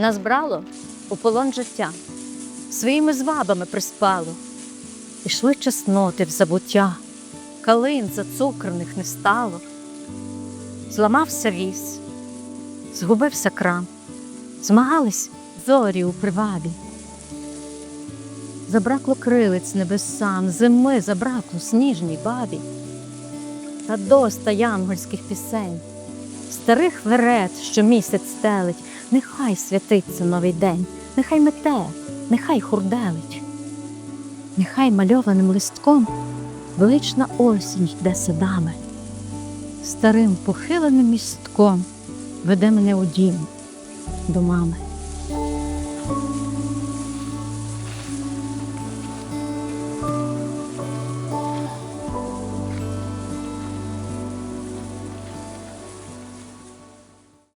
Нас брало у полон життя, своїми звабами приспало, і шли чесноти в забуття, калин зацукрених не стало. Зламався віз, згубився крам, змагались зорі у привабі. Забракло крилиць небесам, зими забракло сніжній бабі, та доста янгольських пісень, старих верет, що місяць стелить, нехай святиться новий день, нехай мете, нехай хурделить, нехай мальованим листком велична осінь йде садами, старим похиленим містком веде мене у дім до мами.